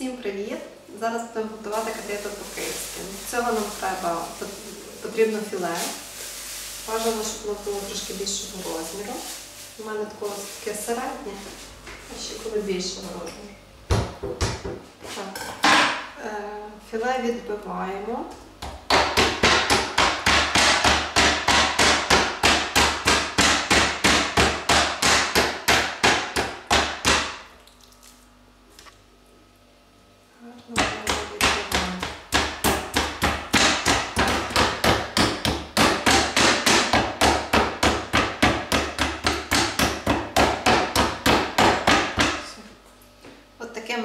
Всім привіт! Зараз будемо готувати котлету по-київськи. Для цього нам треба потрібно філе. Бажано, щоб воно було трошки більшого розміру. У мене такого таке середнє, а ще коли більшого розміру. Так. Е, Філе відбиваємо.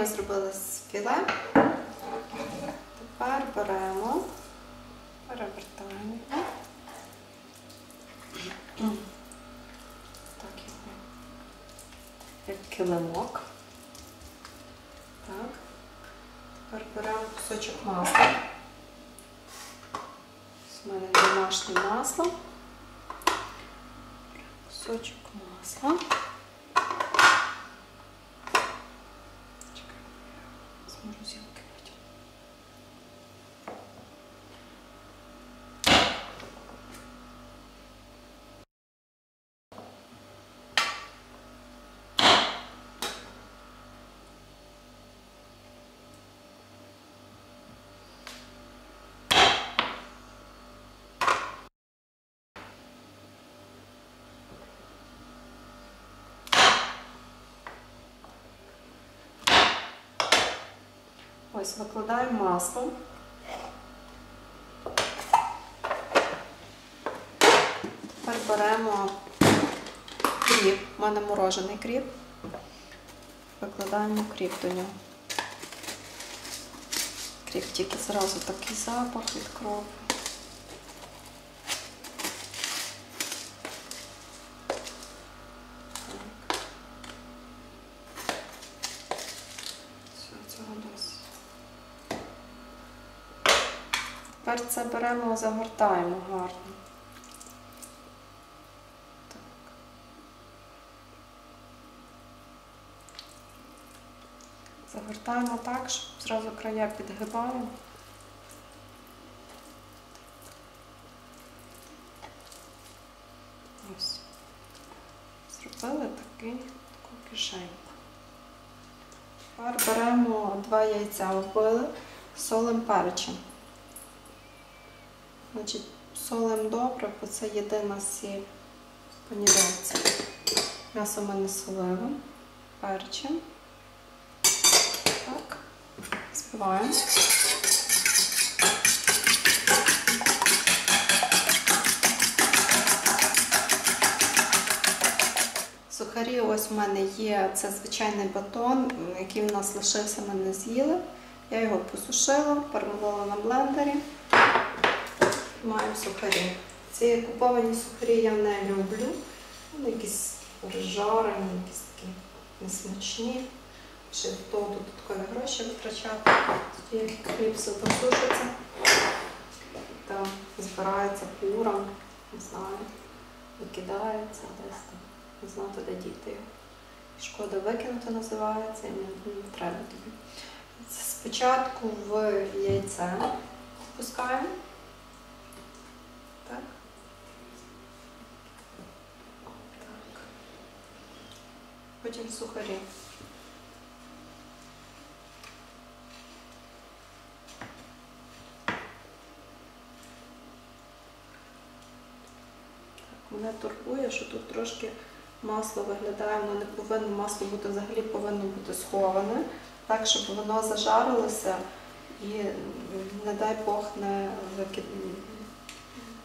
ми зробили з філе. Тепер беремо, перевертаємо його. Так його. Як килимок. Кусочок масла. Смотрим мене домашнє масло. Кусочок масла. Чекай, я з морозилки потім. Ось викладаємо масло. Тепер беремо кріп, у мене морожений кріп. Викладаємо кріп до нього. Кріп тільки зразу такий запах від кропу. Так. Все, цього досить. Тепер це беремо, загортаємо гарно. Так. Загортаємо так, щоб зразу края підгибаємо. Ось. Зробили такий, таку кишеньку. Тепер беремо два яйця вбили, солим перчим. Значить, солим добре, бо це єдина сіль в панірці. М'ясо ми не солили, перчим. Так, збиваємо. Сухарі ось в мене є, це звичайний батон, який в нас лишився, ми не з'їли. Я його посушила, перемолола на блендері. Маємо сухарі. Ці куповані сухарі я не люблю. Вони якісь розжарені, якісь такі несмачні. Ще того додаткові гроші витрачати. Тоді хліб все посушиться. Там збирається пуром, не знаю, викидається десь там. Не знати, де діти його. Шкода викинути називається і не, не треба тобі. Спочатку в яйце пускаємо. Так. Так. Потім сухарі. Мене турбує, що тут трошки масло виглядає, воно не повинно, масло бути взагалі повинно бути сховане, так, щоб воно зажарилося і, не дай Бог, не.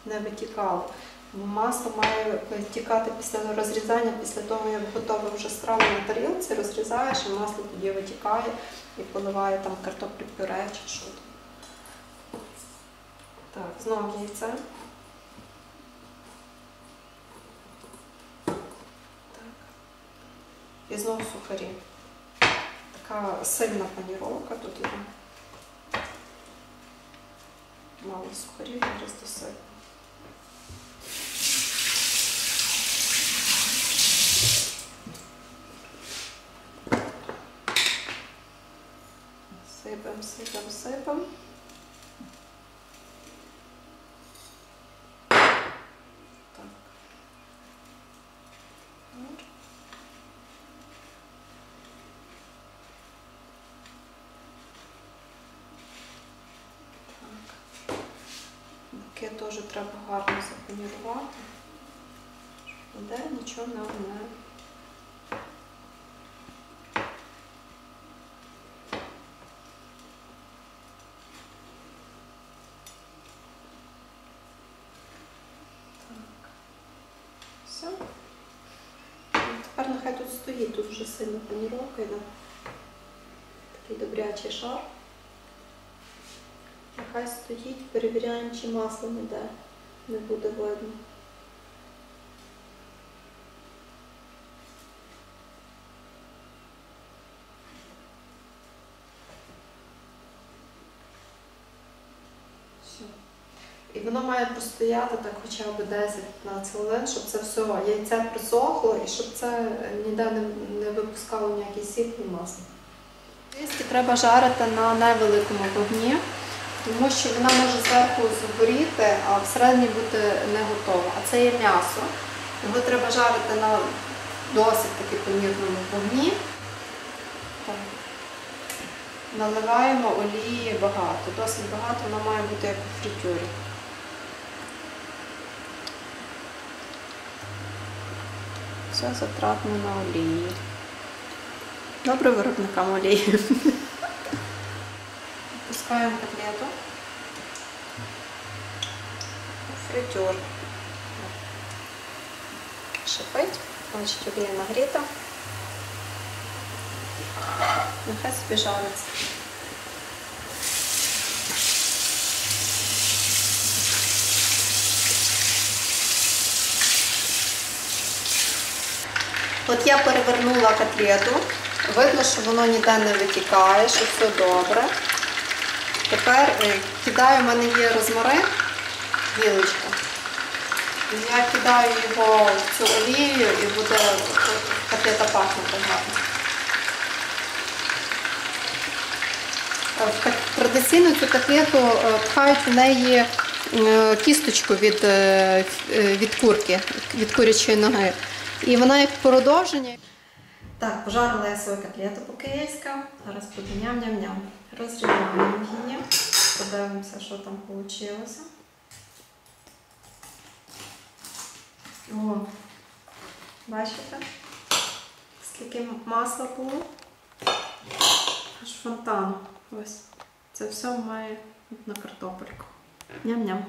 Не витікало. Масло має витікати після розрізання, після того, як готова вже страва на тарілці, розрізаєш, і масло тоді витікає і поливає там картоплю пюре чи що. Так, знову яйце. Так. І знову сухарі. Така сильна паніровка тут іде. Мало сухарів, зараз досить. Сипем, сипем, сипем. Так. Так. Боки теж треба гарно запанірувати. щоб Ніде нічого не Все. Тепер нехай тут стоїть, тут вже сильно паніровка йде. Такий добрячий шар. Нехай стоїть, перевіряємо, чи масло ніде не буде видно. Все. І воно має простояти так хоча б 10-15 хвилин, щоб це все яйце присохло і щоб це ніде не, не випускало ніякий сік і масло. Тісті треба жарити на невеликому вогні, тому що вона може зверху згоріти, а всередині бути не готова. А це є м'ясо. Його треба жарити на досить таки помірному вогні. Наливаємо олії багато, досить багато, вона має бути як у фритюрі. Все затратно на олії. Добре виробникам олії. Пускаємо котлету. у Фритюр. Шипить, значить олія нагріта. Нехай собі жариться. От я перевернула котлету. Видно, що воно ніде не витікає, що все добре. Тепер е, кидаю, в мене є розмарин, вілочка. Я кидаю його в цю олію і буде котлета пахнути гарно. Е, Традиційно цю котлету е, пхають в неї кісточку від, від курки, від курячої ноги. І вона як продовження. Так, пожарила я свою котлету по-київська. Зараз буду ням-ням-ням. Розрівняємо її. Подивимося, що там вийшло. О, бачите? Скільки масла було? Аж фонтан. Ось. Це все має на картопельку. Ням-ням.